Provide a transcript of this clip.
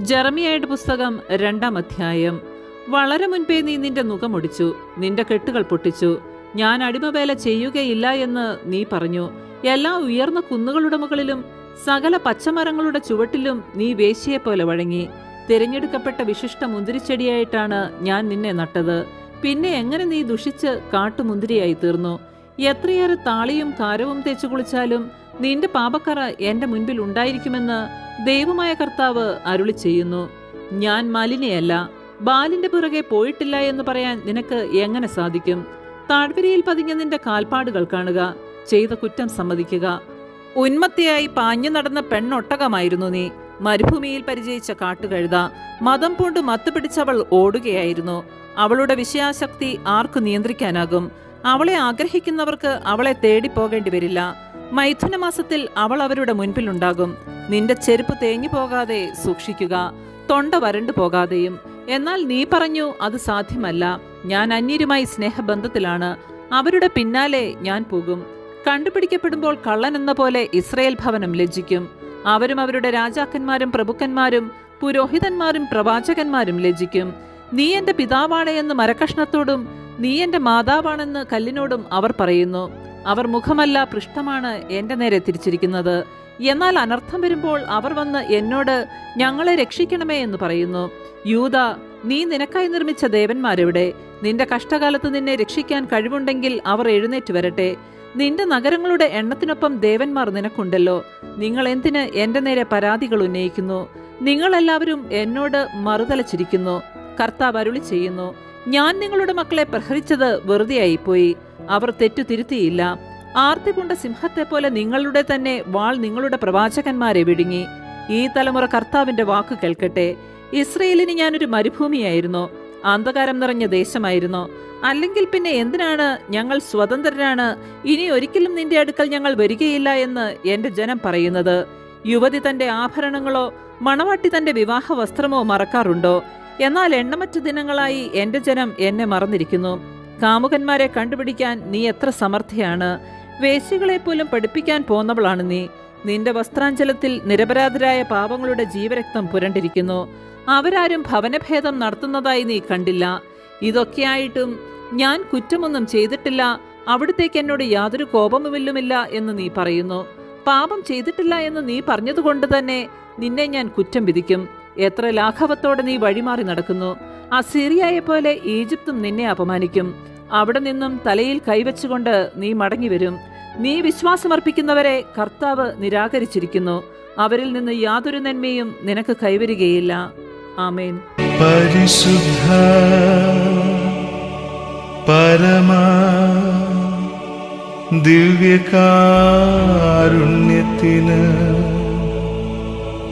ജെറമിയയുടെ പുസ്തകം രണ്ടാം അധ്യായം. വളരെ മുൻപേ നീ നിന്റെ മുഖമൊടിച്ചു നിന്റെ കെട്ടുകൾ പൊട്ടിച്ചു. ഞാൻ അടിമവേല ചെയ്യുകയില്ല എന്ന് നീ പറഞ്ഞു. എല്ലാ ഉയർന്ന കുന്നുകളുടെ മുകളിലും സകല പച്ചമരങ്ങളുടെ ചുവട്ടിലും നീ വേശിയെ വേശ്യയെപ്പോലെ വഴങ്ങി. തിരഞ്ഞെടുക്കപ്പെട്ട വിശിഷ്ട മുന്തിരിച്ചെടിയായിട്ടാണ് ഞാൻ നിന്നെ നട്ടത്. പിന്നെ എങ്ങനെ നീ ദുഷിച്ച് കാട്ടുമുന്തിരിയായി തീർന്നു? എത്രയേറെ താളിയും കാരവും തേച്ചു കുളിച്ചാലും നിന്റെ പാപക്കറ എന്റെ മുൻപിൽ ഉണ്ടായിരിക്കുമെന്ന് ദൈവമായ കർത്താവ് അരുളി ചെയ്യുന്നു. ഞാൻ മലിനയല്ല ബാലിന്റെ പുറകെ പോയിട്ടില്ല എന്ന് പറയാൻ നിനക്ക് എങ്ങനെ സാധിക്കും? താഴ്വരയിൽ പതിഞ്ഞ നിന്റെ കാൽപ്പാടുകൾ കാണുക ചെയ്ത കുറ്റം സമ്മതിക്കുക. ഉന്മത്തയായി പാഞ്ഞു നടന്ന പെണ്ണൊട്ടകമായിരുന്നു നീ. മരുഭൂമിയിൽ പരിചയിച്ച കാട്ടുകഴുത മതം പൂണ്ട് മത്തുപിടിച്ചവൾ ഓടുകയായിരുന്നു. അവളുടെ വിഷയാശക്തി ആർക്കു നിയന്ത്രിക്കാനാകും? അവളെ ആഗ്രഹിക്കുന്നവർക്ക് അവളെ തേടി പോകേണ്ടി വരില്ല മൈഥുനമാസത്തിൽ അവൾ അവരുടെ മുൻപിലുണ്ടാകും. നിന്റെ ചെരുപ്പ് തേഞ്ഞു പോകാതെ സൂക്ഷിക്കുക തൊണ്ട വരണ്ടു പോകാതെയും. എന്നാൽ നീ പറഞ്ഞു അത് സാധ്യമല്ല. ഞാൻ അന്യരുമായി സ്നേഹബന്ധത്തിലാണ്. അവരുടെ പിന്നാലെ ഞാൻ പോകും. കണ്ടുപിടിക്കപ്പെടുമ്പോൾ കള്ളൻ എന്ന പോലെ ഇസ്രയേൽ ഭവനം ലജ്ജിക്കും. അവരും അവരുടെ രാജാക്കന്മാരും പ്രഭുക്കന്മാരും പുരോഹിതന്മാരും പ്രവാചകന്മാരും ലജ്ജിക്കും. നീ എന്റെ പിതാവാണ് എന്ന് മരക്കഷ്ണത്തോടും നീ എന്റെ മാതാവാണെന്ന് കല്ലിനോടും അവർ പറയുന്നു. അവർ മുഖമല്ല പൃഷ്ഠമാണ് എന്റെ നേരെ തിരിച്ചിരിക്കുന്നത്. എന്നാൽ അനർത്ഥം വരുമ്പോൾ അവർ വന്ന് എന്നോട് ഞങ്ങളെ രക്ഷിക്കണമേ എന്ന് പറയുന്നു. യൂത നീ നിനക്കായി നിർമ്മിച്ച ദേവന്മാരെവിടെ? നിന്റെ കഷ്ടകാലത്ത് നിന്നെ രക്ഷിക്കാൻ കഴിവുണ്ടെങ്കിൽ അവർ എഴുന്നേറ്റ് വരട്ടെ. നിന്റെ നഗരങ്ങളുടെ എണ്ണത്തിനൊപ്പം ദേവന്മാർ നിനക്കുണ്ടല്ലോ. നിങ്ങൾ എന്തിന് എന്റെ നേരെ പരാതികൾ ഉന്നയിക്കുന്നു? നിങ്ങളെല്ലാവരും എന്നോട് മറുതലച്ചിരിക്കുന്നു. കർത്താവ് അരുളി ചെയ്യുന്നു. ഞാൻ നിങ്ങളുടെ മക്കളെ പ്രഹരിച്ചത് വെറുതെയായിപ്പോയി. അവർ തെറ്റു തിരുത്തിയില്ല. ആർത്തി കൊണ്ട സിംഹത്തെ പോലെ നിങ്ങളുടെ തന്നെ വാൾ നിങ്ങളുടെ പ്രവാചകന്മാരെ വിഴുങ്ങി ഈ തലമുറ കർത്താവിന്റെ വാക്ക് കേൾക്കട്ടെ. ഇസ്രയേലിന് ഞാനൊരു മരുഭൂമിയായിരുന്നു. അന്ധകാരം നിറഞ്ഞ ദേശമായിരുന്നു. അല്ലെങ്കിൽ പിന്നെ എന്തിനാണ് ഞങ്ങൾ സ്വതന്ത്രരാണ്? ഇനി ഒരിക്കലും നിന്റെ അടുക്കൽ ഞങ്ങൾ വരികയില്ല എന്ന് എന്റെ ജനം പറയുന്നത്. യുവതി തന്റെ ആഭരണങ്ങളോ മണവാട്ടി തന്റെ വിവാഹ വസ്ത്രമോ മറക്കാറുണ്ടോ? എന്നാൽ എണ്ണമറ്റ ദിനങ്ങളായി എന്റെ ജനം എന്നെ മറന്നിരിക്കുന്നു. കാമുകന്മാരെ കണ്ടുപിടിക്കാൻ നീ എത്ര സമർത്ഥയാണ്. വേശികളെ പോലും പഠിപ്പിക്കാൻ പോന്നവളാണ് നീ. നിന്റെ വസ്ത്രാഞ്ചലത്തിൽ നിരപരാധരായ പാപങ്ങളുടെ ജീവരക്തം പുരണ്ടിരിക്കുന്നു. അവരാരും ഭവനഭേദം നടത്തുന്നതായി നീ കണ്ടില്ല. ഇതൊക്കെയായിട്ടും ഞാൻ കുറ്റമൊന്നും ചെയ്തിട്ടില്ല. അവിടത്തേക്ക് എന്നോട് യാതൊരു കോപമുമില്ലുമില്ല എന്ന് നീ പറയുന്നു. പാപം ചെയ്തിട്ടില്ല എന്ന് നീ പറഞ്ഞതുകൊണ്ട് തന്നെ നിന്നെ ഞാൻ കുറ്റം വിധിക്കും. എത്ര ലാഘവത്തോടെ നീ വഴിമാറി നടക്കുന്നു. അസീറിയായെ പോലെ ഈജിപ്തും നിന്നെ അപമാനിക്കും. അവിടെ നിന്നും തലയിൽ കൈവച്ചുകൊണ്ട് നീ മടങ്ങി വരും നീ വിശ്വാസമർപ്പിക്കുന്നവരെ കർത്താവ് നിരാകരിച്ചിരിക്കുന്നു. അവരിൽ നിന്ന് യാതൊരു നന്മയും നിനക്ക് കൈവരികയില്ല. ആമേൻ. പരിശുദ്ധ പരമാ ദിവ്യകാരുണ്യത്തിന്